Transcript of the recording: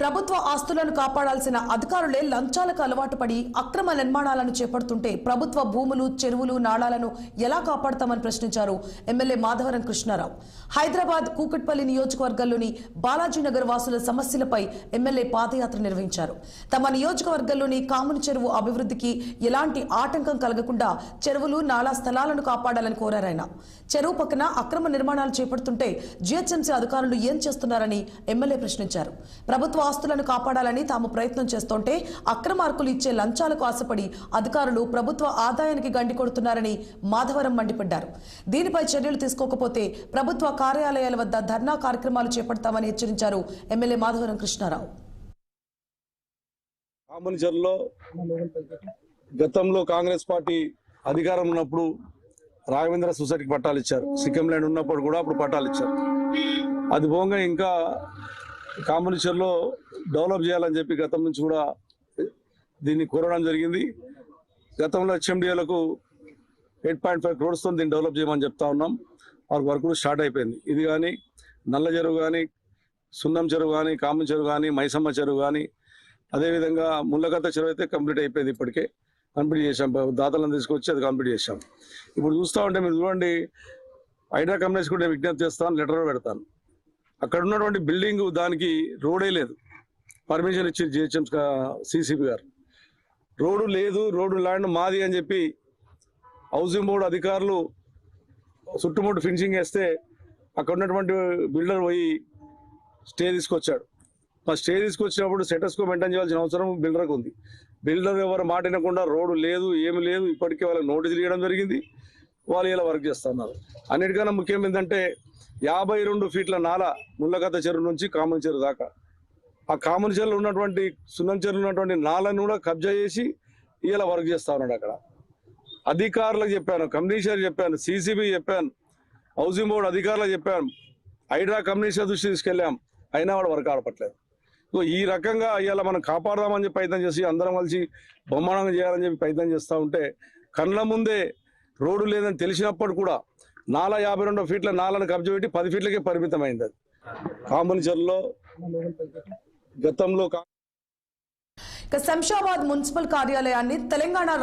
ప్రభుత్వ ఆస్తులను కాపాడాల్సిన అధికారులే లంచాలకు అలవాటు పడి అక్రమ నిర్మాణాలను చేపడుతుంటే ప్రభుత్వ భూములు చెరువులు నాళాలను ఎలా కాపాడతామని ప్రశ్నించారు ఎమ్మెల్యే మాధవరం కృష్ణారావు. హైదరాబాద్ కూకట్పల్లి నియోజకవర్గంలోని బాలాజీనగర్ వాసుల సమస్యలపై ఎమ్మెల్యే పాదయాత్ర నిర్వహించారు. తమ నియోజకవర్గంలోని కాముని చెరువు అభివృద్ధికి ఎలాంటి ఆటంకం కలగకుండా చెరువులు నాళా స్థలాలను కాపాడాలని కోరారు ఆయన. చెరువు పక్కన అక్రమ నిర్మాణాలు చేపడుతుంటే జీహెచ్ఎంసీ అధికారులు ఏం చేస్తున్నారని ఎమ్మెల్యే ప్రశ్నించారు. ప్రభుత్వ ఆస్తులను కాపాడాలని తాము ప్రయత్నం చేస్తుంటే అక్రమార్కులు ఇచ్చే లంచాలకు ఆశపడి అధికారులు ప్రభుత్వ ఆదాయానికి గండి కొడుతున్నారని మాధవరం మండిపడ్డారు. దీనిపై చర్యలు తీసుకోకపోతే ప్రభుత్వ కార్యాలయాల వద్ద ధర్నా కార్యక్రమాలు చేపడతామని హెచ్చరించారు ఎమ్మెల్యే మాధవరం కృష్ణారావు. కామనిచర్లో గతంలో కాంగ్రెస్ పార్టీ అధికారం ఉన్నప్పుడు రాఘవేంద్ర సొసైటీకి పట్టాలు ఇచ్చారు. సిక్కిం ల్యాండ్ ఉన్నప్పుడు కూడా అప్పుడు పట్టాలు ఇచ్చారు. అది పోగా ఇంకా కాంబినేషన్లో డెవలప్ చేయాలని చెప్పి గతం నుంచి కూడా దీన్ని కోరడం జరిగింది. గతంలో హెచ్ఎండిఏలకు ఎయిట్ పాయింట్ ఫైవ్ క్రోడ్స్తో దీన్ని డెవలప్ చేయమని చెప్తా ఉన్నాం. వాళ్ళకి వర్క్ కూడా స్టార్ట్ అయిపోయింది. ఇది కానీ నల్ల చెరువు కానీ సున్నం చెరువు కానీ కామన్ చెరువు కానీ మైసమ్మ చెరువు కానీ అదేవిధంగా ముళ్ళగత్త చెరువు అయితే కంప్లీట్ అయిపోయింది ఇప్పటికే. కంప్లీట్ చేశాం. దాతలను తీసుకొచ్చి అది కంప్లీట్ చేశాం. ఇప్పుడు చూస్తూ ఉంటే మీరు చూడండి హైడ్రా కంపెనీస్ కూడా విజ్ఞప్తి చేస్తాను లెటర్ పెడతాను. అక్కడ ఉన్నటువంటి బిల్డింగ్ దానికి రోడే లేదు. పర్మిషన్ ఇచ్చి జిహెచ్ఎం సిసిబి గారు. రోడ్డు లేదు రోడ్డు ల్యాండ్ మాది అని చెప్పి హౌసింగ్ బోర్డు అధికారులు చుట్టుముట్టు ఫినిషింగ్ వేస్తే అక్కడ ఉన్నటువంటి బిల్డర్ పోయి స్టే తీసుకొచ్చాడు. ఆ స్టే తీసుకొచ్చినప్పుడు సెటస్కో మెయింటైన్ చేయాల్సిన అవసరం బిల్డర్కి ఉంది. బిల్డర్ ఎవరు మాట వినకుండా రోడ్డు లేదు ఏమి లేదు ఇప్పటికే వాళ్ళకి నోటీసులు ఇవ్వడం జరిగింది. వాళ్ళు ఇలా వర్క్ చేస్తున్నారు. అన్నిటికన్నా ముఖ్యం ఏంటంటే యాభై రెండు ఫీట్ల నాల ముళ్ళకథ చెరువు నుంచి కామన్ చెరువు దాకా. ఆ కామన్ చెరువులో ఉన్నటువంటి సున్నం చెరువులో ఉన్నటువంటి నాలను కూడా కబ్జా చేసి ఇలా వర్క్ చేస్తా ఉన్నాడు అక్కడ. అధికారులకు చెప్పాను కమిషనర్ చెప్పాను సిసిబి చెప్పాను హౌసింగ్ బోర్డు అధికారులకు చెప్పాను. హైడ్రా కమిషనర్ దృష్టి తీసుకెళ్ళాం అయినా వాడు వర్క్ ఆడపట్లేదు. సో ఈ రకంగా ఇవాళ మనం కాపాడదామని చెప్పి ప్రయత్నం చేసి అందరం కలిసి బొమ్మనం చేయాలని చెప్పి ప్రయత్నం చేస్తూ ఉంటే కళ్ళ ముందే రోడ్డు లేదని తెలిసినప్పుడు కూడా నాలా యాభై రెండు ఫీట్ల నాలను కబ్జా పెట్టి పది ఫీట్లకే పరిమితమైంది అది. కామన్ చెరులో గతంలో ఇక శంషాబాద్ మున్సిపల్ కార్యాలయాన్ని తెలంగాణ